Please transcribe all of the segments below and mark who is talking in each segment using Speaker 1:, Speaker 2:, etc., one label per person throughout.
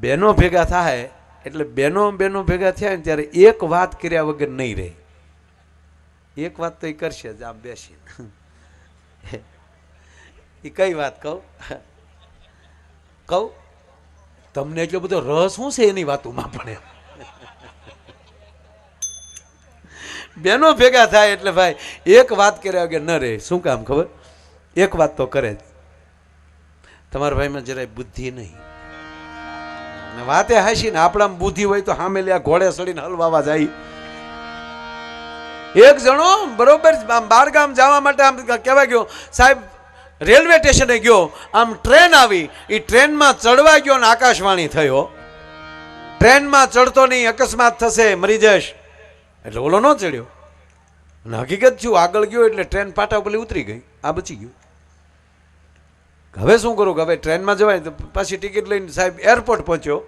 Speaker 1: બહેનો ભેગા થાય, એટલે બહેનો બહેનો ભેગા થયા ને ત્યારે એક વાત કર્યા વગર નહીં રહે. એક વાત તો એ કરશે જ, આમ બેસી એ કઈ વાત કહું? કહું? તમને એટલો બધો રસ શું છે એની વાતોમાં પણ. બહેનો ભેગા થાય એટલે ભાઈ, એક વાત કર્યા વગર ન રહે. શું કામ ખબર? એક વાત તો કરે જ. તમારા ભાઈમાં જરાય બુદ્ધિ નહીં. ને વાતે હાસી ને આપણામાં બુદ્ધિ હોય તો સામે લે ઘોડે સડીને હલવાવા જાય. એક જણો બરોબર આમ બાર ગામ જવા માટે આમ કહેવાય ગયો, સાહેબ, રેલવે સ્ટેશને ગયો, આમ ટ્રેન આવી એ ટ્રેનમાં ચડવા ગયો ને આકાશવાણી થયો. ટ્રેનમાં ચડતો નહીં, અકસ્માત થશે, મરી જશ એટલે ઓલો ન ચડ્યો. અને હકીકત છું આગળ ગયો એટલે ટ્રેન પાટા ઉપર ઉતરી ગઈ, આ બચી ગયું. હવે શું કરું કે હવે ટ્રેનમાં જવાય તો પાછી ટિકિટ લઈને સાહેબ એરપોર્ટ પહોંચ્યો.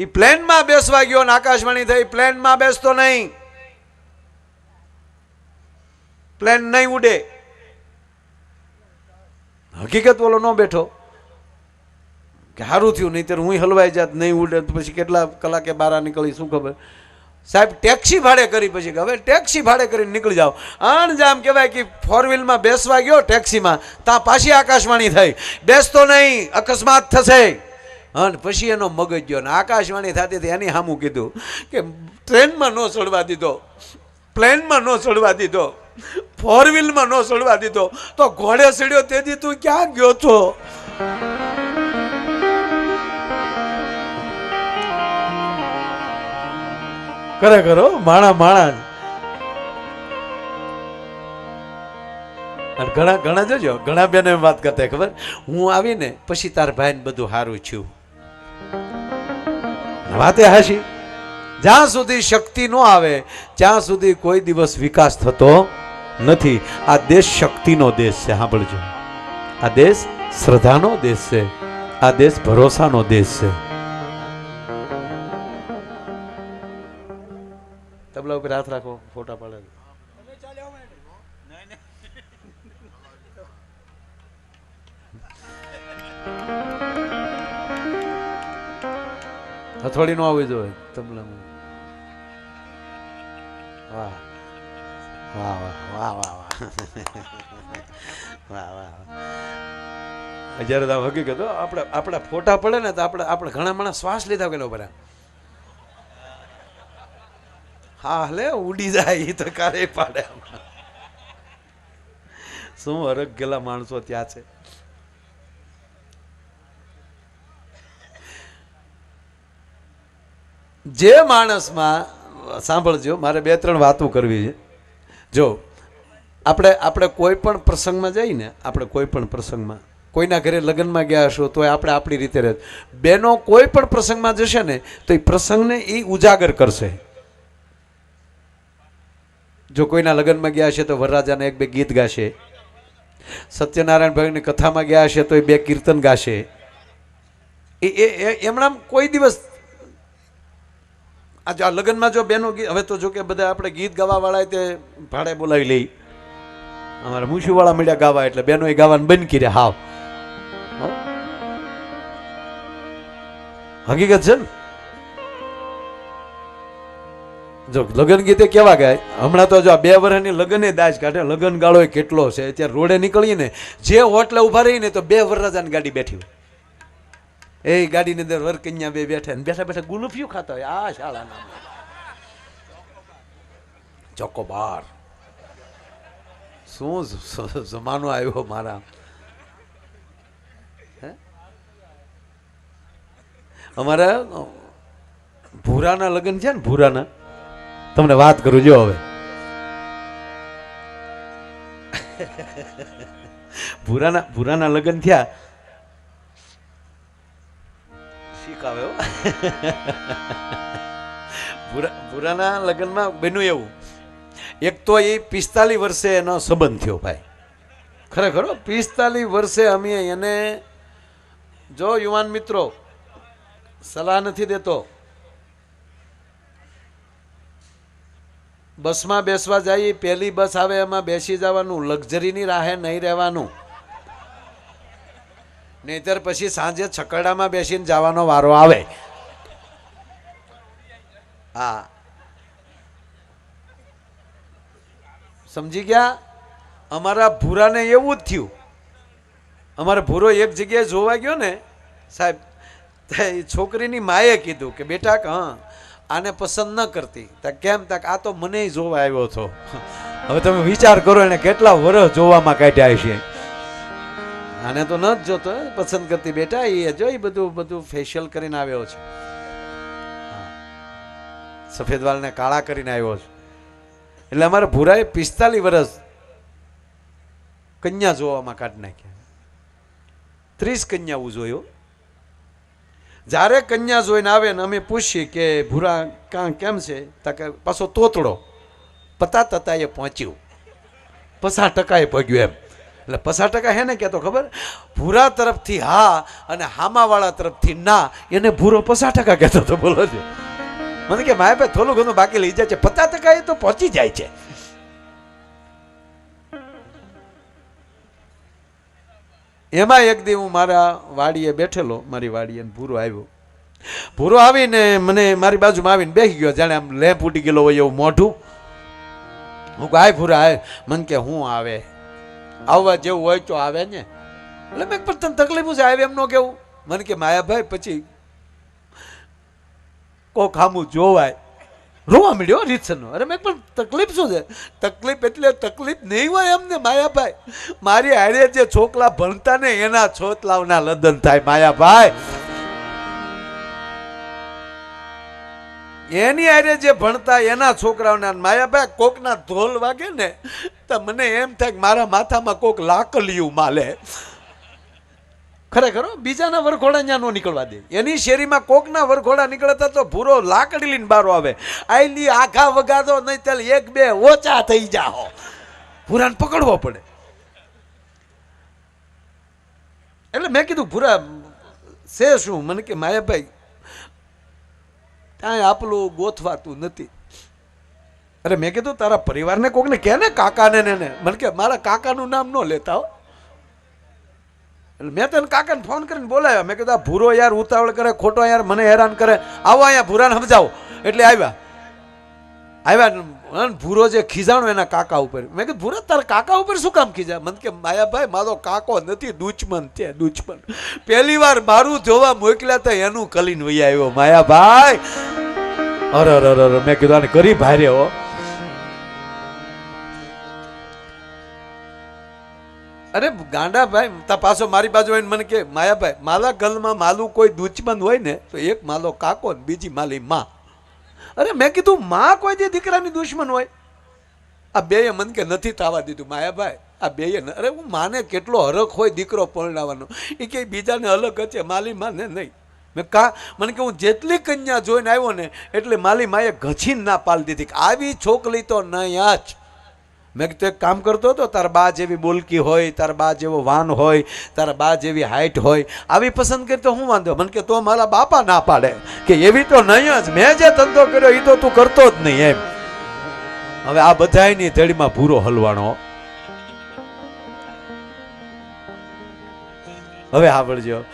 Speaker 1: એ પ્લેનમાં બેસવા ગયો ને આકાશવાણી થઈ, પ્લેનમાં બેસતો નહીં. પ્લેન નહીં ઉડે. હકીકત ઓલો ન બેઠો. કે સારું થયું, નહીં હું હલવાઈ જાત, નહીં ઉડે, તો પછી કેટલા કલાકે બારા નીકળી, શું ખબર? સાહેબ, ટેક્સી ભાડે કરી પછી હવે ટેક્સી ભાડે કરીને નીકળી જાઓ. આણ જામ કહેવાય કે ફોર વ્હીલમાં બેસવા ગયો ટેક્સીમાં ત્યાં પાછી આકાશવાણી થઈ. બેસતો નહીં, અકસ્માત થશે. અને પછી એનો મગજ ગયો ને આકાશવાણી થતી હતી એની સામું કીધું કે ટ્રેનમાં ન ચડવા દીધો, પ્લેનમાં ન ચડવા દીધો ફોર વ્હીલમાં ન ચડવા દીધો, તો ઘોડે ચડ્યો તેથી તું ક્યાં ગયો છો? ખરેખર માણા માણા ઘણા ઘણા જોજો, ઘણા બેન એમ વાત કરતા ખબર? હું આવીને પછી તાર ભાઈને બધું સારું છું. વાતે હાશી. જ્યાં સુધી શક્તિ ન આવે ત્યાં સુધી કોઈ દિવસ વિકાસ થતો નથી. આ દેશ શક્તિનો દેશ છે સાંભળજો. આ દેશ શ્રદ્ધાનો દેશ છે આ દેશ ભરોસાનો દેશ છે. તબલા ઉપર હાથ રાખો ફોટા પાડે. હથોડી નો આવવી જોઈએ તમને વાહ. વાહ વાહ વાહ વાહ વાહ. જ્યારે તો હકીકત આપણે આપણા ફોટા પડે ને તો આપણે આપણે ઘણા માણસ શ્વાસ લીધા કે ભરા હા, લે, ઉડી જાય એ તો કાલે પાડે શું હરખ ગયેલા માણસો ત્યાં છે. જે માણસમાં, સાંભળજો, મારે બે ત્રણ વાતો કરવી છે. જો, આપણે આપણે કોઈ પણ પ્રસંગમાં જઈને આપણે કોઈ પણ પ્રસંગમાં, કોઈના ઘરે લગ્નમાં ગયા હશો, તો આપણે આપણી રીતે રહે. બેનો કોઈ પણ પ્રસંગમાં જશે ને, તો એ પ્રસંગને એ ઉજાગર કરશે. જો કોઈના લગ્નમાં ગયા હશે, તો વરરાજાને એક બે ગીત ગાશે. સત્યનારાયણ ભાઈની કથામાં ગયા હશે, તો એ બે કીર્તન ગાશે. એ- એમણામ કોઈ દિવસ આ જો આ લગ્નમાં જો બેનો ગીત હવે તો જો કે બધા આપણે ગીત ગાવા વાળા તે ભાડે બોલાવી લઈ. અમારે મૂછું વાળા મળ્યા ગાવા એટલે બેનો એ ગાવાનું બંધ કર્યા. હાવ. હકીકત છે ને? જો લગ્ન ગીતે કેવા ગાય? હમણાં તો જો બે વર્ષની લગ્ને દાજ કાઢે. લગ્ન ગાળો કેટલો છે? અત્યારે રોડે નીકળીએ ને, જે હોટલે રહી રહીને તો બે વર્ષ ગાડી બેઠી હોય. એ ગાડીની અંદર વરકન્યા બે બેઠા ને બેઠા બેઠા ગુલફિયું ખાતા હોય. આ શાળાના ચોકોબાર. શું જમાનો આવ્યો મારા. અમારા ભૂરાના લગ્ન છે ને ભૂરાના. તમને વાત કરું, જો હવે. ભૂરાના ભૂરાના લગ્ન થયા. ભૂરા ભૂરાના લગ્નમાં બન્યું એવું. એક તો એ પિસ્તાલીસ વર્ષે એનો સંબંધ થયો ભાઈ. ખરેખર પિસ્તાલીસ વર્ષે અમે એને, જો યુવાન મિત્રો, સલાહ નથી દેતો. બસમાં બેસવા જઈએ પહેલી બસ આવે, એમાં બેસી જવાનું, લક્ઝરીની રાહે નહીં રહેવાનું. નહીતર પછી સાંજે છકડામાં બેસીને જવાનો વારો આવે. હા. સમજી ગયા? અમારા ભૂરાને એવું જ થયું. અમારો ભૂરો એક જગ્યાએ જોવા ગયો ને, સાહેબ છોકરીની માએ કીધું કે, બેટા હા, આને પસંદ ન કરતી. તક કેમ? તક આ તો મને જોવા આવ્યો હતો. હવે તમે વિચાર કરો એને કેટલા વર્ષ જોવામાં કાઢ્યા છે આને તો ન જ જોતો, પસંદ કરતી બેટા એ જો એ બધું બધું ફેશિયલ કરીને આવ્યો છે. સફેદ વાળને કાળા કરીને આવ્યો છે. એટલે અમારે ભૂરાએ પિસ્તાલીસ વર્ષ કન્યા જોવામાં કાઢી નાખ્યા. ત્રીસ કન્યાઓ જોયો જ્યારે કન્યા જોઈને આવે ને અમે પૂછીએ કે ભૂરા કાં કેમ છે? તાકે પાછો તોતડો. પતા તતા એ પહોંચ્યું. પછા ટકાએ પગ્યું એમ. એટલે પચાસ ટકા હે ને કહેતો ખબર? ભૂરા તરફથી હા અને હામાવાળા તરફથી ના. એને ભૂરો પચાસ ટકા કહેતો તો બોલો છો. મને કે માય ભાઈ થોડું ઘણું બાકી લઈ જાય છે. પચાસ ટકા એ તો પહોંચી જાય છે. એમાં એક દી હું મારા વાડીએ બેઠેલો, મારી વાડીએ ભૂરો આવ્યો. ભૂરો આવીને મને મારી બાજુમાં આવીને બેસી ગયો. જાણે આમ લેમ્પ ઉડી ગયેલો હોય એવું મોઢું. હું આય ભૂરા, આય. મને કે, હું આવે? આવવા જેવું હોય તો આવે ને. એટલે મેં પણ તને તકલીફ છે, આવે એમ કેવું. મને કે, માયાભાઈ, પછી કોક ખામું જોવાય. રોવા મળ્યો રીતસરનો. અરે મેં પણ તકલીફ શું છે? તકલીફ એટલે તકલીફ નહીં હોય એમને, માયાભાઈ. મારી હારે જે છોકરા ભણતા ને એના છોતલાવના લદન થાય, માયાભાઈ. એની આરે જે ભણતા એના છોકરાઓના માયાભાઈ કોકના ધોલ વાગે ને, તો મને એમ થાય કે મારા માથામાં કોક લાકલિયું માલે. ખરેખર બીજાના વરઘોડા ત્યાં નો નીકળવા દે. એની શેરીમાં કોકના વરઘોડા નીકળતા તો ભૂરો લાકડી લઈને બારો આવે. આઈલી આખા વગાડો નહીં ચાલ એક બે ઓછા થઈ જાઓ ભૂરાને પકડવો પડે. એટલે મેં કીધું, ભૂરા છે શું? મને કે માયાભાઈ કાંઈ આપલું ગોથવાતું નથી. અરે મેં કીધું, તારા પરિવારને કોકને કહે ને કાકાને ને ને? મને કે, મારા કાકાનું નામ ન લેતા હો. એટલે મેં તને કાકાને ફોન કરીને બોલાવ્યા. મેં કીધું, આ ભૂરો યાર ઉતાવળ કરે, ખોટો યાર મને હેરાન કરે. આવો અહીંયા ભૂરાને સમજાવો. એટલે આવ્યા. આવ્યા ભૂરો જે ખીજાણો એના કાકા ઉપર. મેં કીધું, ભૂરા, તારા કાકા ઉપર શું કામ ખીજા મને કે, માયાભાઈ, મારો કાકો નથી દુચમન છે દુચમન પહેલી વાર મારું જોવા મોકલ્યા તો એનું કલીન વહી આવ્યો, માયાભાઈ. અરે અરે અરે મેં કીધું, આને કરી ભારે હો. અરે ગાંડા ભાઈ તા પાછો મારી બાજુ આવીને મને કે, માયાભાઈ માલા ગલમાં માલું કોઈ દુચમન હોય ને, તો એક માલો કાકો ને બીજી માલી માં. અરે મેં કીધું, માં કોઈ જે દીકરાની દુશ્મન હોય. આ બેએ મન કે નથી તાવા દીધું. માયાભાઈ, આ બેય અરે હું માને કેટલો હરખ હોય દીકરો પરણાવવાનો. એ કે બીજાને અલગ હશે માલી માને નહીં. મેં કા, મને કે હું જેટલી કન્યા જોઈને આવ્યો ને, એટલે માલી માએ ઘસીને ના પાલ દીધી. આવી છોકરી તો નહીં જ. મેં કીધું, એક કામ કરતો હતો, તાર બા જેવી બોલકી હોય, તાર બા જેવો વાન હોય, તારા બા જેવી હાઈટ હોય, આવી પસંદ કરી તો હું વાંધો? મને કે, તો મારા બાપા ના પાડે. કે, એવી તો નહીં જ. મેં જે ધંધો કર્યો એ તો તું કરતો જ નહીં. એમ. હવે આ બધાયની તેડીમાં ભૂરો હલવાનો. હવે સાંભળજો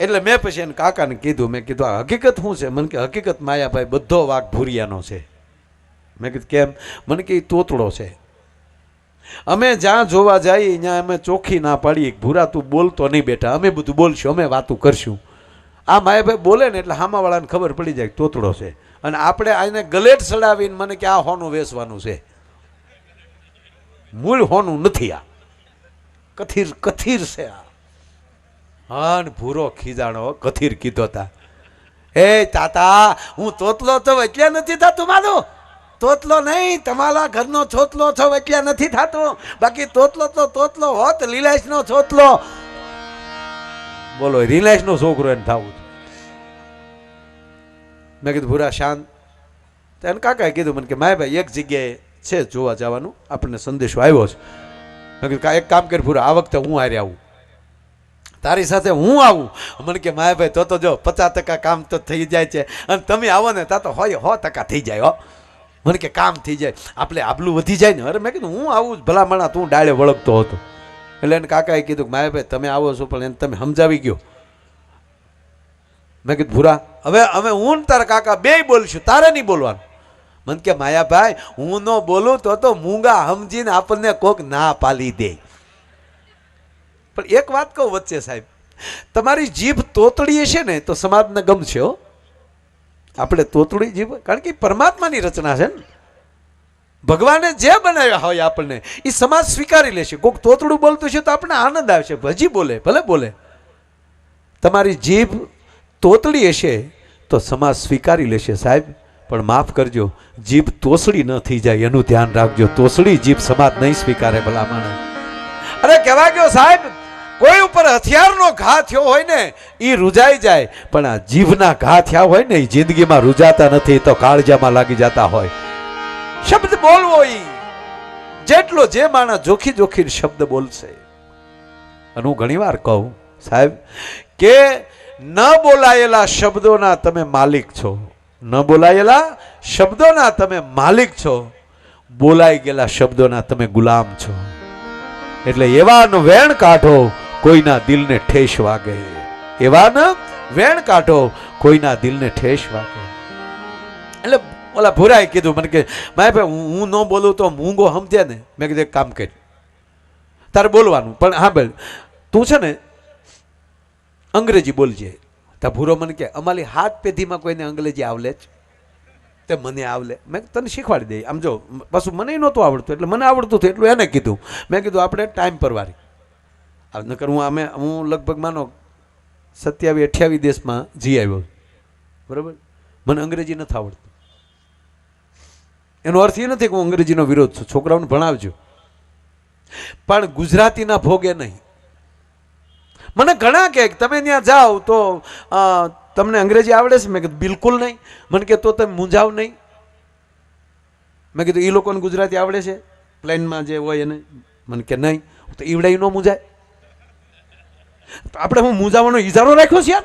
Speaker 1: એટલે મેં પછી એને કાકાને કીધું, મેં કીધું, આ હકીકત શું છે? મને કે, હકીકત માયાભાઈ બધો વાઘ ભૂરિયાનો છે. મેં કીધું, કેમ? મને કે, ઈ તોતડો છે. અમે જ્યાં જોવા જઈએ ત્યાં અમે ચોખ્ખી ના પાડીએ. ભૂરા તું બોલતો નહીં બેટા, અમે બધું બોલશું, અમે વાતું કરશું. આ માયાભાઈ બોલે ને એટલે હામાવાળાને ખબર પડી જાય તોતળો છે. અને આપણે આને ગલેટ સડાવીને મને કે, આ હોનું વેચવાનું છે. મૂળ હોનું નથી આ. કથીર કથીર છે આ. હન ભૂરો ખીજાણો, કથીર કીધો તા. એ તાતા, હું તોતલો તો એટલે નથી થતું મારું. તોતલો નહીં, તમારા ઘરનો છોતલો છો એટલે નથી થતું. બાકી તોતલો તો તોતલો હોત, લીલાશનો છોતલો બોલો રિલાયન્સનો છોકરો એને થવું મેં કીધું, ભૂરા શાંત તો એને કાકાએ કીધું મને કે, માય ભાઈ, એક જગ્યાએ છે જોવા જવાનું. આપણને સંદેશો આવ્યો છે. મેં કીધું, "કા- એક કામ કરી ભૂરા, આ વખતે હું હારે આવું. તારી સાથે હું આવું. મને કે માયાભાઈ તો તો જો, પચાસ ટકા કામ તો થઈ જાય છે. અને તમે આવો ને, તા તો હોય સો ટકા થઈ જાય, હો. મને કે કામ થઈ જાય. આપણે આબલું વધી જાય ને. અરે મેં કીધું, હું આવું ભલામણા તું ડાળે વળગતો હતો. એટલે એને કાકાએ કીધું કે માયાભાઈ તમે આવો છો, પણ એને તમે સમજાવી ગયો. મેં કીધું, ભૂરા, હવે હવે હું ને તારા કાકા બેય બોલશું, તારે નહીં બોલવાનું. મને કે, માયાભાઈ, હું ન બોલું તો તો મૂંગા સમજીને આપણને કોક ના પાલી દે. પણ એક વાત કહું વચ્ચે સાહેબ, તમારી જીભ તોતડીએ છે ને, તો સમાજને ગમશે હો. આપણે તોતડી જીભ કારણ કે પરમાત્માની રચના છે ને. ભગવાને જે બનાવ્યા હોય આપણને, એ સમાજ સ્વીકારી લેશે. કોઈક તોતડું બોલતું છે તો આપણને આનંદ આવશે. હજી બોલે, ભલે બોલે. તમારી જીભ તોતડી હશે તો સમાજ સ્વીકારી લેશે સાહેબ. પણ માફ કરજો, જીભ તોસડી ન થઈ જાય એનું ધ્યાન રાખજો. તોસડી જીભ સમાજ નહીં સ્વીકારે ભલામણ. અરે કહેવા ગયો સાહેબ કોઈ ઉપર હથિયારનો ઘા થયો હોય ને એ રૂજાઈ જાય. પણ આ જીભના ઘા થયા હોય ને એ જિંદગીમાં રૂજાતા નથી, તો કાળજામાં લાગી જતા હોય. શબ્દ બોલવો એ જેટલો જે માણસ જોખી જોખી શબ્દ બોલશે. અને હું ઘણીવાર કહું, સાહેબ, કે ન બોલાયેલા શબ્દોના તમે માલિક છો. ન બોલાયેલા શબ્દોના તમે માલિક છો. બોલાઈ ગયેલા શબ્દોના તમે ગુલામ છો. એટલે એવાનો વેણ કાઢો કોઈના દિલને ઠેસ વાગે. એવાનો વેણ કાઢો, કોઈના દિલને ઠેસ વાગે. એટલે ઓલા ભૂરાએ કીધું, મને કે, માય ભાઈ, હું ન બોલું તો મૂંગો સમજે ને? મેં કીધું કામ કરી. તારે બોલવાનું. પણ હા બેન તું છે ને અંગ્રેજી બોલજે. તા ભૂરો મને કે, અમારી હાથ પેઢીમાં કોઈને અંગ્રેજી આવલે જ? તે મને આવલે. મેં તને શીખવાડી દઈ આમ જો પાછું મને નહોતું આવડતું, એટલે મને આવડતું હતું, એટલું એને કીધું. મેં કીધું, આપણે ટાઈમ પરવારી નકર હું અમે હું લગભગ માનો સત્યાવીસ અઠ્યાવીસ દેશમાં જી આવ્યો બરાબર? મને અંગ્રેજી નથી આવડતું. એનો અર્થ એ નથી કે હું અંગ્રેજીનો વિરોધ છું. છોકરાઓને ભણાવજો. પણ ગુજરાતીના ભોગે નહીં. મને ઘણા કહે કે તમે ત્યાં જાઓ તો તમને અંગ્રેજી આવડે છે? મેં કીધું, બિલકુલ નહીં. મને કે તો તમે મૂંઝાવ નહીં. મેં કીધું એ લોકોને ગુજરાતી આવડે છે? પ્લેનમાં જે હોય એને. મને કે, નહીં. તો ઈવડાઈ ન મૂંઝાય. આપણે હું મૂંઝાવાનો ઇજારો રાખ્યો છે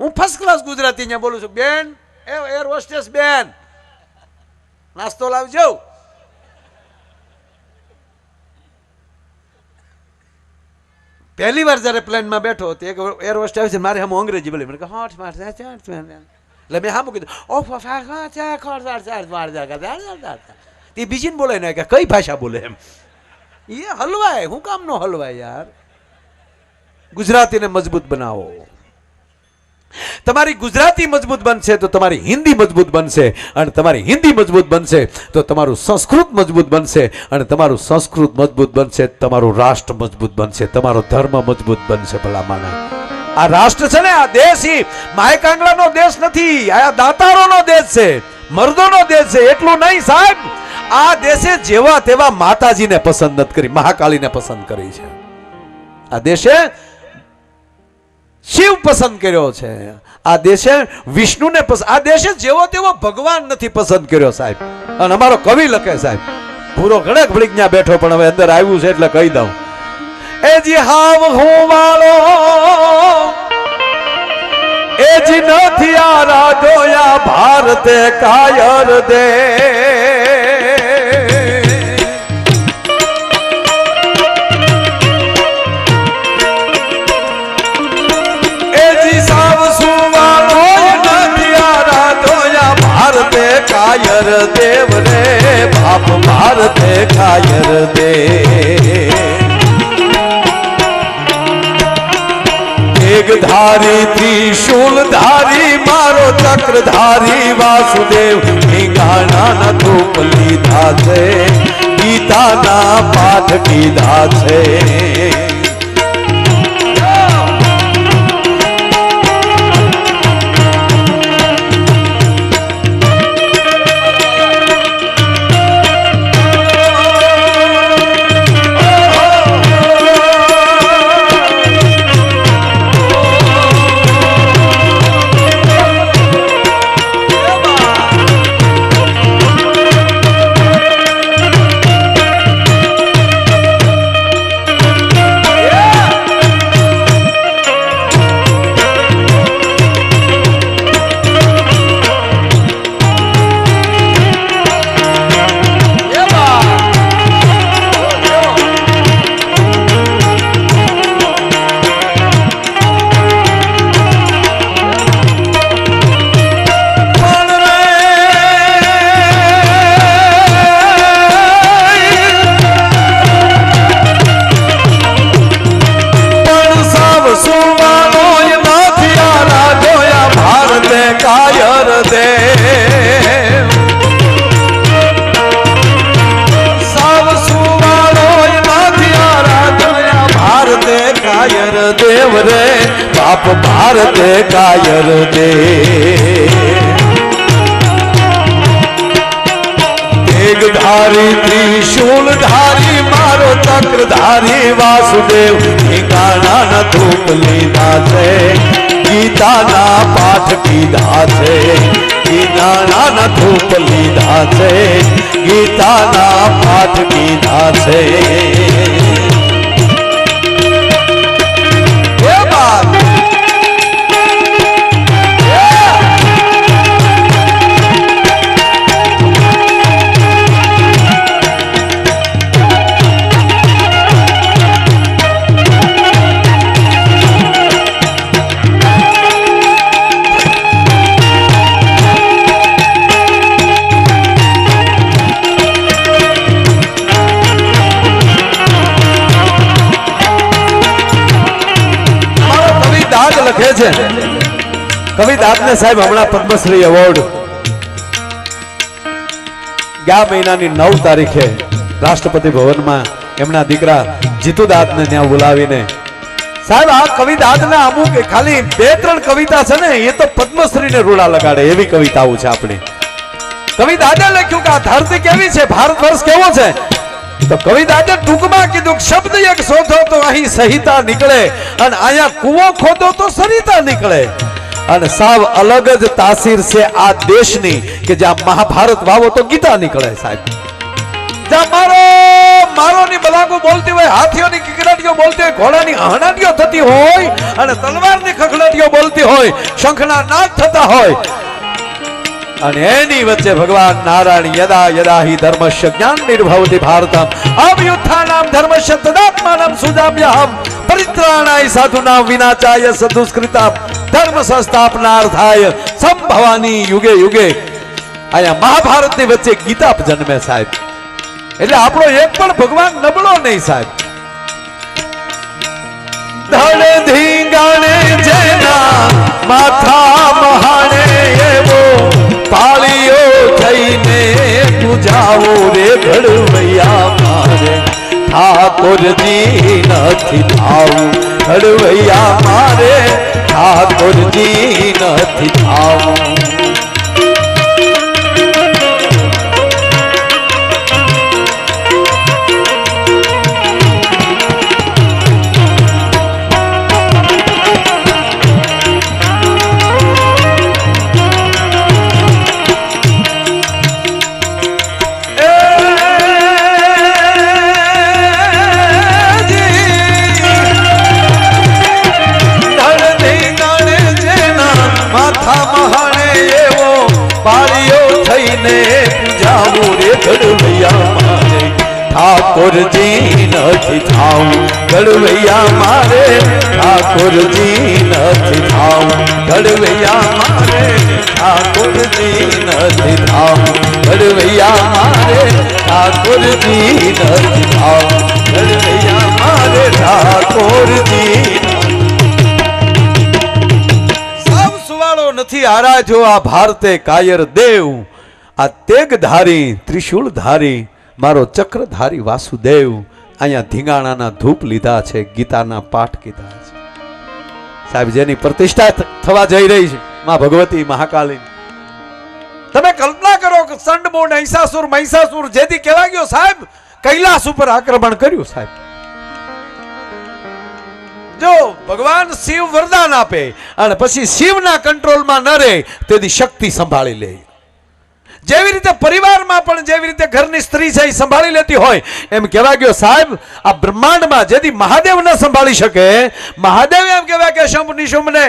Speaker 1: હું ફર્સ્ટ ક્લાસ ગુજરાતી અહીંયા બોલું છું. બેન, એ એર હોસ્ટેસ બેન. નાસ્તો લાવજો. પહેલી વાર જ્યારે પ્લેનમાં બેઠો તો એક એર હોસ્ટ આવે છે, મારે હમ અંગ્રેજી બોલી. મને કહે હોટ માર એટલે મેં હામું કીધું ઓફ ઓફ કા ચાર તે બીજીને બોલે ને કે કઈ ભાષા બોલે એમ? એ હલવાય, હું કામ નો હલવાય યાર. ગુજરાતીને મજબૂત બનાવો. તમારી ગુજરાતી મજબૂત બનશે તો તમારી હિન્દી મજબૂત બનશે અને તમારી હિન્દી મજબૂત બનશે તો તમારું સંસ્કૃત મજબૂત બનશે અને તમારું સંસ્કૃત મજબૂત બનશે, તમારું રાષ્ટ્ર મજબૂત બનશે, તમારો ધર્મ મજબૂત બનશે ભલામાના આ રાષ્ટ્ર છે ને, આ દેશ ઈ માયકાંગલાનો દેશ નથી, આ દાતારોનો દેશ છે, મર્દોનો દેશ છે, એટલું નહીં સાહેબ. આ દેશે જેવા તેવા માતાજીને પસંદ નથી કરી મહાકાળીને પસંદ કરી છે. આ દેશે શિવ પસંદ કર્યો છે. આ દેશે વિષ્ણુને આ દેશે જેવો તેવો ભગવાન નથી પસંદ કર્યો સાહેબ. અને અમારો કવિ લખે સાહેબ. પૂરો ઘણેક ભળીજ્ઞા બેઠો, પણ હવે અંદર આવ્યું છે એટલે કહી દઉં. એ જી હાવ હું વાળો, એ જી નથી આ રાધોયા ભારતે કાયર દે. બાપ ભારતે ખાયર દે એક ધારી ત્રિશૂલ ધારી મારો ચક્રધારી વાસુદેવ ગાના ના ધૂપ લીધા છે ગીતાના પાઠ કીધા છે કાયર દે ત્રિશુલ ધારી મારો ચક્રધારી વાસુદેવ ઠીકાણા ન ધૂપ લીધા છે ગીતાના પાઠ કીધા છે ગીતાના ન ધૂપ લીધા છે ગીતાના પાઠ કીધા છે કવિ આપને સાહેબ હમણાં પદ્મશ્રી એવોર્ડ. ગયા મહિનાની નવ તારીખે રાષ્ટ્રપતિ ભવનમાં એમના દીકરા જીતુદાદને ત્યાં બોલાવીને, સાહેબ, આ કવિ અમુક ખાલી બે ત્રણ કવિતા છે ને, એ તો પદ્મશ્રીને રૂડા લગાડે, એવી કવિતાઓ છે આપણી. કવિ લખ્યું કે આ ધરતી કેવી છે? ભારત વર્ષ કેવો છે? તો કવિ દાદા ટૂંકમાં કીધું શબ્દ એક શોધો તો અહીં સહિતા નીકળે, અને અહીંયા કૂવો ખોદો તો સરિતા નીકળે. અને સાવ અલગ જ તાસીર છે આ દેશની કે જ્યાં મહાભારત વાવો તો ગીતા નીકળે સાહેબ. જ્યાં મારો મારો ની બલાગુ બોલતી હોય, હાથીઓની કિકડાટીઓ બોલતી હોય, ઘોડાની હણાટીઓ થતી હોય અને તલવારની ખખડાટીઓ બોલતી હોય, શંખના નાદ થતા હોય અને એની વચ્ચે ભગવાન નારાયણ યદા યદા હિ ધર્મસ્ય જ્ઞાન નિર્ભવતિ ભારતમ. અવયુત્થાનામ ધર્મસ્ય તદાત્માનમ સુજામ્યહમ. પરિત્રાણાય સાધુનામ વિનાચાય સદુષ્કૃતા ધર્મ સંસ્થાપનાર્થાય સંભવાની યુગે યુગે. અહીંયા મહાભારતની વચ્ચે ગીતા જન્મે સાહેબ. એટલે આપણો એક પણ ભગવાન નબળો નહીં સાહેબ. ધણ ધીંગાણે જેના માથા મહાણે પૂજાવો રે ઘડવૈયા મારે. ઠાકોરજી નથી થાવું. ઘડવૈયા મારે. ઠાકોરજી નથી થાવું. પાળીઓ થઈને પૂજાવું રે ઘડવૈયા મારે ઠાકોરજી નથી થાવ ઘડવૈયા મારે ઠાકોરજી નથી થાવ ઘડવૈયા મારે ઠાકોરજી નથી થાવ ઘડવૈયા મારે ઠાકોરજી નથી થાવ ઘડવૈયા મારે ઠાકોરજી સુવાળો આરાજો આ ભારતે કાયર દેવ. આ તેગધારી, ત્રિશૂળધારી, મારો ચક્રધારી વાસુદેવ. અહીંયા ધીંગાણાના ધૂપ લીધા છે, ગીતાના પાઠ કીધા છે. સાહેબ, જેની પ્રતિષ્ઠા થવા જઈ રહી છે, માં ભગવતી મહાકાલી. તમે કલ્પના કરો કે સંડમૂળ મહિષાસુર મહિષાસુર જેથી કહેવા ગયો સાહેબ, કૈલાસ ઉપર આક્રમણ કર્યું સાહેબ. જો ભગવાન શિવ વરદાન આપે અને પછી શિવના કંટ્રોલમાં ન રહે, તેથી શક્તિ સંભાળી લે. જેવી રીતે પરિવારમાં પણ જેવી રીતે ઘરની સ્ત્રી છે એ સંભાળી લેતી હોય, એમ કહેવા ગયો, સાહેબ, આ બ્રહ્માંડમાં જેથી મહાદેવ ન સંભાળી શકે, મહાદેવ એમ કહેવાય કે, શંભ નિશુંભને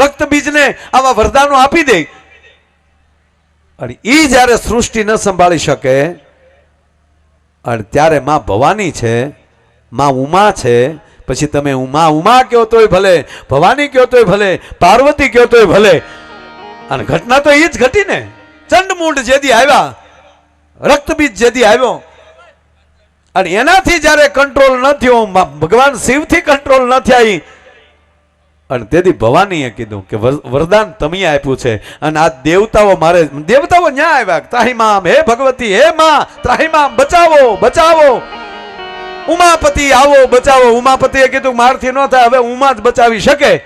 Speaker 1: રક્ત બીજને આવા વરદાનો આપી દે. અને એ જ્યારે સૃષ્ટિ ન સંભાળી શકે, અને ત્યારે માં ભવાની છે, માં ઉમા છે પછી તમે ઉમા ઉમા કહો તોય ભલે, ભવાની કહો તોય ભલે, પાર્વતી કહો તોય ભલે. અને ઘટના તો એ જ ઘટી ને. ચંડમુંડ જેદી આવ્યા, રક્તબીજ જેદી આવ્યો. અને એનાથી જ્યારે કંટ્રોલ ન થયો ભગવાન શિવથી કંટ્રોલ ન થયા અને તેથી ભવાનીએ કીધું કે વરદાન તમે આપ્યું છે. અને આ દેવતાઓ મારે, દેવતાઓ ન્યા આવ્યા. ત્રાહીમામ હે ભગવતી, હે માં ત્રાહીમામ બચાવો બચાવો. ઉમાપતિ આવો, બચાવો. ઉમાપતિએ કીધું, મારથી ન થાય, હવે ઉમા જ બચાવી શકે.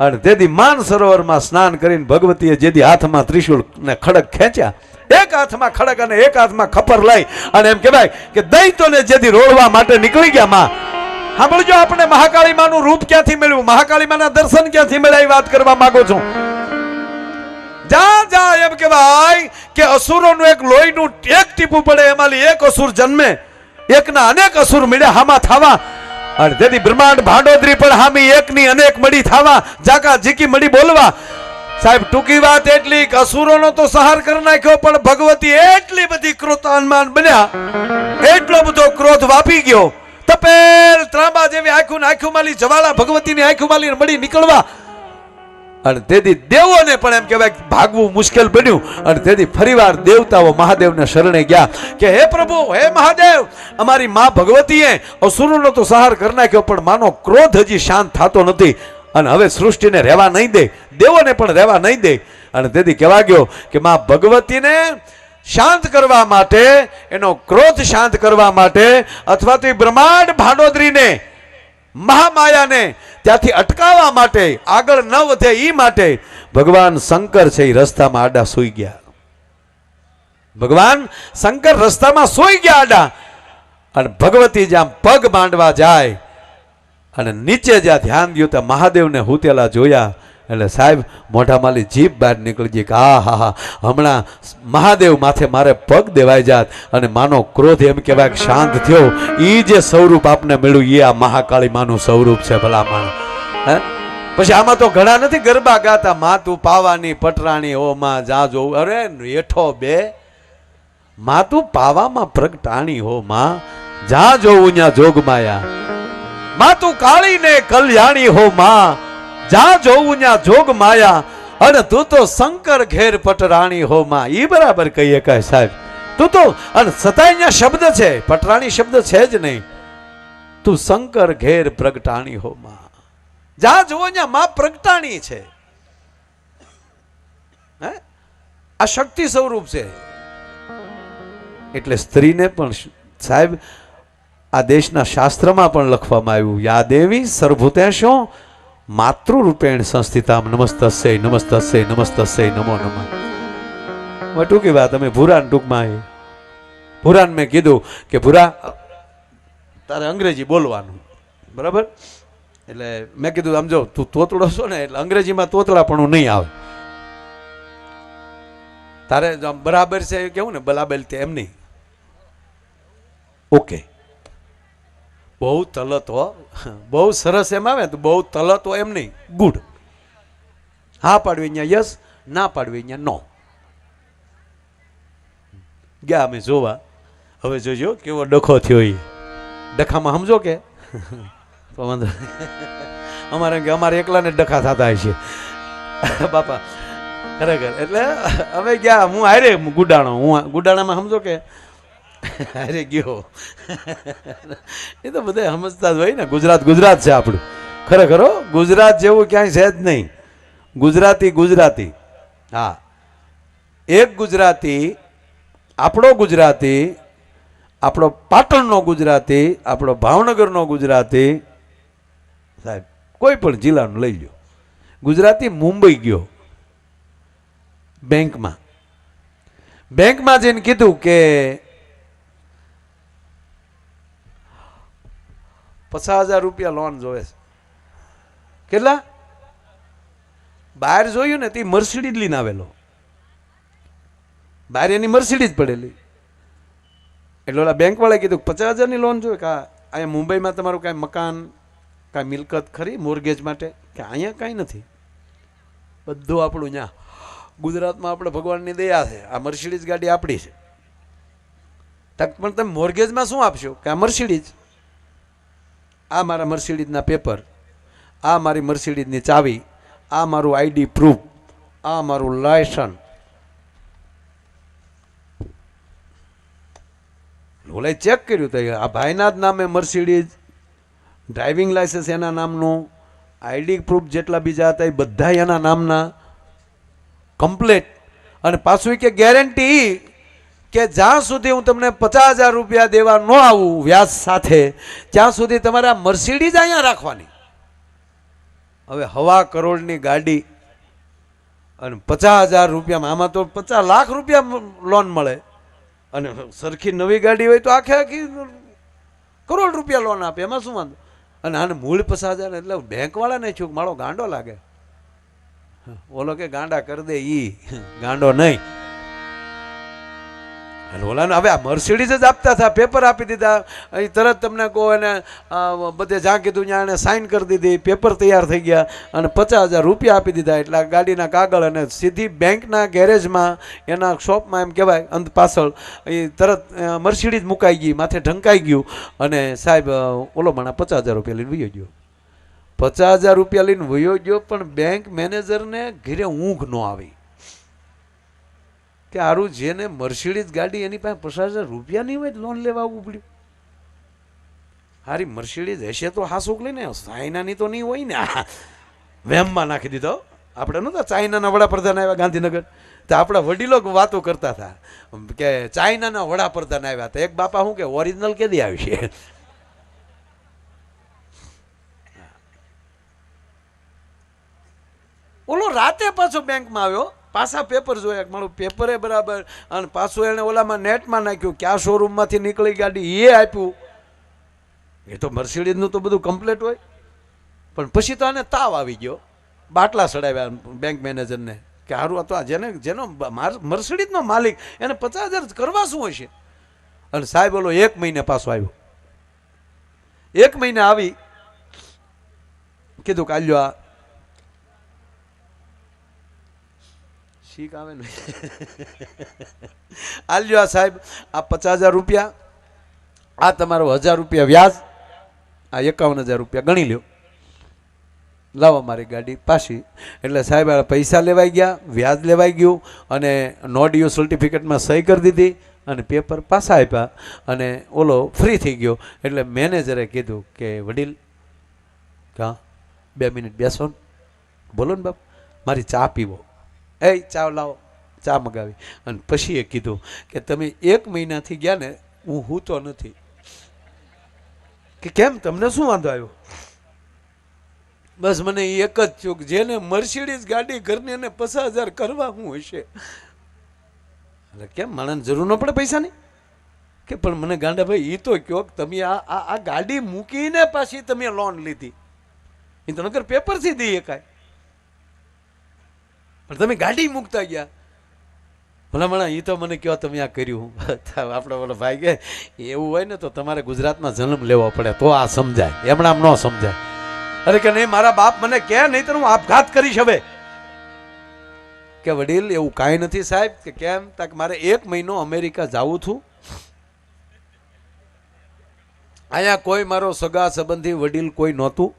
Speaker 1: અને તેથી માન સરોવરમાં સ્નાન કરીને ભગવતીએ જેથી હાથમાં ત્રિશુલ ને ખડક ખેંચ્યા, એક હાથમાં ખડક અને એક હાથમાં ખપર લઈ અને એમ કહેવાય કે દૈત્યોને જેથી રોડવા માટે નીકળી ગયા માં. સાંભળજો, આપણે મહાકાળી માનું રૂપ ક્યાંથી મળ્યું મહાકાળી માના દર્શન ક્યાંથી મળ્યા, એ વાત કરવા માંગુ છું. જા જા, એમ કહેવાય કે અસુરોનું એક લોહીનું એક ટીપું પડે, એમાંથી એક અસુર જન્મે. એકના અનેક અસુર મળ્યા હામાં થાવા. અને તેથી બ્રહ્માંડ ભાંડોદરી પણ હામી એકની અનેક મળી થાવા. જાકા જીકી મળી બોલવા. સાહેબ, ટૂંકી વાત એટલી કે અસુરોનો તો સહાર કરી નાખ્યો, પણ ભગવતી એટલી બધી ક્રોધાનમાન બન્યા. એટલો બધો ક્રોધ વાપી ગયો. તપેલ ત્રાંબા જેવી આખું આખું માલી જવાળા ભગવતીની આખું માલી મળી નીકળવા. અને તેથી દેવોને પણ એમ કહેવાય ભાગવું મુશ્કેલ બન્યું. અને તેથી ફરીવાર દેવતાઓ મહાદેવને શરણે ગયા કે, હે પ્રભુ, હે મહાદેવ, અમારી મા ભગવતીએ અસુરોનો તો સહાર કરી નાખ્યો, પણ માનો ક્રોધ હજી શાંત થતો નથી. અને હવે સૃષ્ટિને રહેવા નહીં દે, દેવોને પણ રહેવા નહીં દે. અને તેથી કહેવા ગયો કે, મા ભગવતીને શાંત કરવા માટે, એનો ક્રોધ શાંત કરવા માટે, અથવા તો એ બ્રહ્માંડ ભાંડોદરીને મહામાયાને ત્યાંથી અટકાવવા માટે, આગળ ન વધે એ માટે ભગવાન શંકર છે એ રસ્તામાં આડા સૂઈ ગયા. ભગવાન શંકર રસ્તામાં સૂઈ ગયા આડા અને ભગવતી જ્યાં પગ માંડવા જાય અને નીચે જ્યાં ધ્યાન દ્યું ત્યાં મહાદેવને હુતેલા જોયા એટલે સાહેબ મોઢામાલી જીભ બહાર નીકળી ગઈ કે આ હા હા, હમણાં મહાદેવ માથે મારે પગ દેવાઈ જાત. અને માનો ક્રોધ એમ કહેવાય કે શાંત થયો. એ જે સ્વરૂપ આપને મળ્યું એ આ મહાકાળી માનું સ્વરૂપ છે ભલા માણ હે? પછી આમાં તો ઘણા નથી ગરબા ગાતા, માતું, પાવાની, પટરાણી, ઓ માં જા જોવું અરે, હેઠો બે. માતું, પાવામાં પ્રગટાણી હો માં જા જોવું ત્યાં જોગમાયા. માતું, કાળીને કલ્યાણી હો માં જા જોવું ન્યા જોગ માયા, અને તું તો શંકર ઘેર પટરાણી હો માં. ઈ બરાબર કહીએ કહે સાહેબ. તું તો, અને સતાય ન્યા શબ્દ છે, પટરાણી શબ્દ છે જ નહીં. તું શંકર ઘેર પ્રગટાણી હો માં. જા જોવો ન્યા માં પ્રગટાણી છે. આ શક્તિ સ્વરૂપ છે. એટલે સ્ત્રીને પણ સાહેબ, આ દેશના શાસ્ત્રમાં પણ લખવામાં આવ્યું, યા દેવી, સર્વભૂતેશો માતૃરૂપેણ સંસ્થિતામ નમસ્તસ્ય નમસ્તસ્ય નમસ્તસ્ય નમો નમઃ. ટૂંકી વાત, અમે ભૂરાન ટૂંકમાં એ ભૂરાન મેં કીધું કે, ભૂરા, તારે અંગ્રેજી બોલવાનું. બરાબર? એટલે મેં કીધું, આમ જો, તું તોતડો છો ને, એટલે અંગ્રેજીમાં તોતડાપણું નહીં આવે. તારે બરાબર છે કેવું ને, બલાબેલ તે એમ નહીં. ઓકે. બહુ તલત હો. બહુ સરસ એમ આવે તો બહુ તલત હો એમ નહીં. ગુડ હા પાડવી અહીંયા યસ ના પાડવી અહીંયા નો ગયા અમે જોવા. હવે જોજો કેવો ડખો થયો એ. ડખામાં સમજો કે? અમારે કે અમારે એકલાને ડખા થતા છે. બાપા, ખરેખર. એટલે અમે ગયા, હું હારે ગુડાણો, હું ગુડાણામાં સમજો કે? હારે ગયો. એ તો બધા સમજતા જ હોય ને, ગુજરાત ગુજરાત છે આપણું. ખરેખર ગુજરાત જેવું ક્યાંય છે જ નહીં. ગુજરાતી ગુજરાતી. હા. એક ગુજરાતી, આપણો ગુજરાતી, આપણો પાટણનો ગુજરાતી, આપણો ભાવનગરનો ગુજરાતી. સાહેબ, કોઈ પણ જિલ્લાનું લઈ લો ગુજરાતી મુંબઈ ગયો. બેંકમાં. બેંકમાં જઈને કીધું કે પચાસ હજાર રૂપિયા લોન જોવે છે. કેટલા? બહાર જોયું ને તે મર્સિડીજ લઈને આવેલો. બહાર એની મર્સિડીજ પડેલી. એટલે ઓલા બેંકવાળાએ કીધું પચાસ હજારની લોન જોઈએ કે અહીંયા મુંબઈમાં તમારું કાંઈ મકાન, કાંઈ મિલકત ખરી મોર્ગેજ માટે? કે અહીંયા કાંઈ નથી. બધું આપણું ત્યાં ગુજરાતમાં આપણે ભગવાનની દયા છે. આ મર્સિડીઝ ગાડી આપણી છે. તક પણ તમે મોર્ગેજમાં શું આપશો? કે આ મર્સિડીઝ? આ મારા મર્સિડીઝના પેપર, આ મારી મર્સિડીઝની ચાવી, આ મારું આઈડી પ્રૂફ આ મારું લાયસન ઓલે ચેક કર્યું તો આ ભાઈના જ નામે મર્સિડીઝ, ડ્રાઇવિંગ લાયસન્સ એના નામનું, આઈડી પ્રૂફ જેટલા બીજા હતા એ બધા એના નામના. કમ્પ્લેટ. અને પાછું કે ગેરંટી કે જ્યાં સુધી હું તમને પચાસ હજાર રૂપિયા દેવા ન આવું વ્યાજ સાથે, ત્યાં સુધી તમારે આ મર્સિડીઝ અહીંયા રાખવાની. હવે હવા કરોડની ગાડી અને પચાસ હજાર રૂપિયામાં, આમાં તો પચાસ લાખ રૂપિયા લોન મળે. અને સરખી નવી ગાડી હોય તો આખે આખી કરોડ રૂપિયા લોન આપે, એમાં શું વાંધો? અને આને મૂળ પચાસ હજાર એટલે બેંકવાળાને છું મારો ગાંડો લાગે. ઓલો કે ગાંડા કરી દે ઈ, ગાંડો નહીં. અને ઓલાને હવે આ મર્સિડીઝ જ આપતા હતા પેપર આપી દીધા. અહીં તરત તમને કહો એને બધે જ્યાં કીધું ત્યાં એને સાઇન કરી દીધી પેપર તૈયાર થઈ ગયા અને પચાસ હજાર રૂપિયા આપી દીધા. એટલે ગાડીના કાગળ અને સીધી બેંકના ગેરેજમાં એના શોપમાં એમ કહેવાય, અંત પાછળ, એ તરત મર્સિડીઝ મુકાઈ ગઈ, માથે ઢંકાઈ ગયું અને સાહેબ ઓલો માણા પચાસ હજાર રૂપિયા લઈને વયો ગયો. પચાસ હજાર રૂપિયા લઈને વયો ગયો, પણ બેંક મેનેજરને ઘેરે ઊંઘ ન આવી. કે આરું જેને મર્સિડીઝ ગાડી એની પાસે પચાસ હજાર રૂપિયા નહીં હોય લોન લેવા આવવું પડ્યું. હારી મર્સિડીઝ હશે તો હાસુક લઈને ચાઇનાની તો નહીં હોય ને વેમમાં નાખી દીધો. આપણે નહોતા ચાઇનાના વડાપ્રધાન આવ્યા ગાંધીનગર. તો આપણા વડીલો વાતો કરતા હતા. કે ચાઇનાના વડાપ્રધાન આવ્યા હતા. એક બાપા શું કે ઓરિજિનલ કેદી આવશે ઓલો રાતે પાછો બેંકમાં આવ્યો. પાછા પેપર જોયા કે મારું પેપરે બરાબર અને પાછું એણે ઓલામાં નેટમાં નાખ્યું. ક્યાં શોરૂમમાંથી નીકળી ગાડી એ આપ્યું. એ તો મર્સિડીઝનું તો બધું કમ્પ્લેટ હોય. પણ પછી તો આને તાવ આવી ગયો. બાટલા ચડાવ્યા બેંક મેનેજરને કે સારું હતું આ જેને, જેનો માર- મર્સિડીઝનો માલિક, એને પચાસ હજાર કરવા શું હશે? અને સાહેબ ઓલો એક મહિને પાછો આવ્યો. એક મહિને આવી, કીધું કાલ્યો આ શીખ આવે ને? આલ્યો આ સાહેબ, આ પચાસ હજાર રૂપિયા, આ તમારો હજાર રૂપિયા વ્યાજ, આ એકાવન હજાર રૂપિયા ગણી લ્યો. લાવો મારી ગાડી પાછી. એટલે સાહેબ પૈસા લેવાઈ ગયા, વ્યાજ લેવાઈ ગયું અને નો ડ્યુ સર્ટિફિકેટમાં સહી કરી દીધી અને પેપર પાછા આપ્યા અને ઓલો ફ્રી થઈ ગયો. એટલે મેનેજરે કીધું કે, વડીલ, કા? બે મિનિટ બેસો બોલો ને બાપ, મારી ચા પીવો. એ ચા લાવો. ચા મગાવી. અને પછી એ કીધું કે તમે એક મહિનાથી ગયા ને, હું હૂતો નથી. કે કેમ, તમને શું વાંધો આવ્યો? બસ મને એક જ ચૂક જેને મર્સિડીઝ ગાડી ઘરની એને પચાસ હજાર કરવા હું હશે. એટલે કેમ, માણસને જરૂર ન પડે પૈસાની? કે પણ મને ગાંડાભાઈ એ તો કયો તમે આ આ ગાડી મૂકીને પાછી તમે લોન લીધી. એ તો નગર પેપરથી દઈએ એકાય પણ તમે ગાડી મૂકતા ગયા. ભલામણા એ તો મને કહો તમે આ કર્યું. આપણે ઓલો ભાઈ કે, એવું હોય ને તો તમારે ગુજરાતમાં જન્મ લેવો પડે, તો આ સમજાય. એમણે આમ ન સમજાય. અરે કે નહીં, મારા બાપ મને કે નહીં તો હું આપઘાત કરીશ હવે. કે વડીલ, એવું કાંઈ નથી સાહેબ, કે કેમ? તાક મારે એક મહિનો અમેરિકા જાવું છું અહીંયા કોઈ મારો સગા સંબંધી વડીલ કોઈ નહોતું.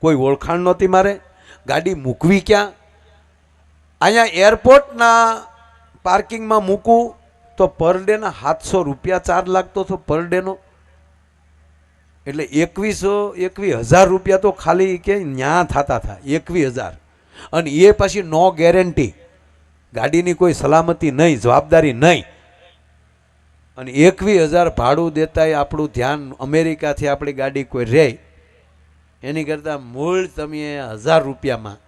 Speaker 1: કોઈ ઓળખાણ નહોતી મારે. ગાડી મૂકવી ક્યાં? અહીંયા એરપોર્ટના પાર્કિંગમાં મૂકું તો પર ડેના સાતસો રૂપિયા ચાર્જ લાગતો હતો પર ડેનો. એટલે એકવીસો એકવીસ હજાર રૂપિયા તો ખાલી કે ન્યા થતા હતા એકવીસ હજાર. અને એ પછી નો ગેરંટી. ગાડીની કોઈ સલામતી નહીં, જવાબદારી નહીં. અને એકવીસ હજાર ભાડું દેતાય આપણું ધ્યાન અમેરિકાથી આપણી ગાડી કોઈ રહે એની કરતાં મૂળ તમે હજાર રૂપિયામાં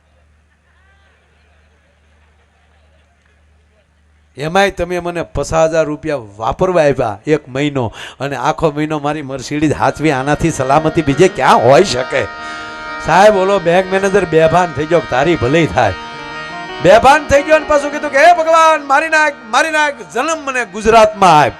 Speaker 1: એમાંય તમે મને પચાસ હજાર રૂપિયા વાપરવા આવ્યા એક મહિનો અને આખો મહિનો મારી મર્સિડીઝ હાથવી, આનાથી સલામતી બીજે ક્યાં હોઈ શકે? સાહેબ, ઓલો બેંક મેનેજર બેભાન થઈ ગયો તારી ભલે થાય. બેભાન થઈ ગયો અને પાછું કીધું કે, હે ભગવાન, મારી નાખ મારી નાખ, જન્મ મને ગુજરાતમાં આપ.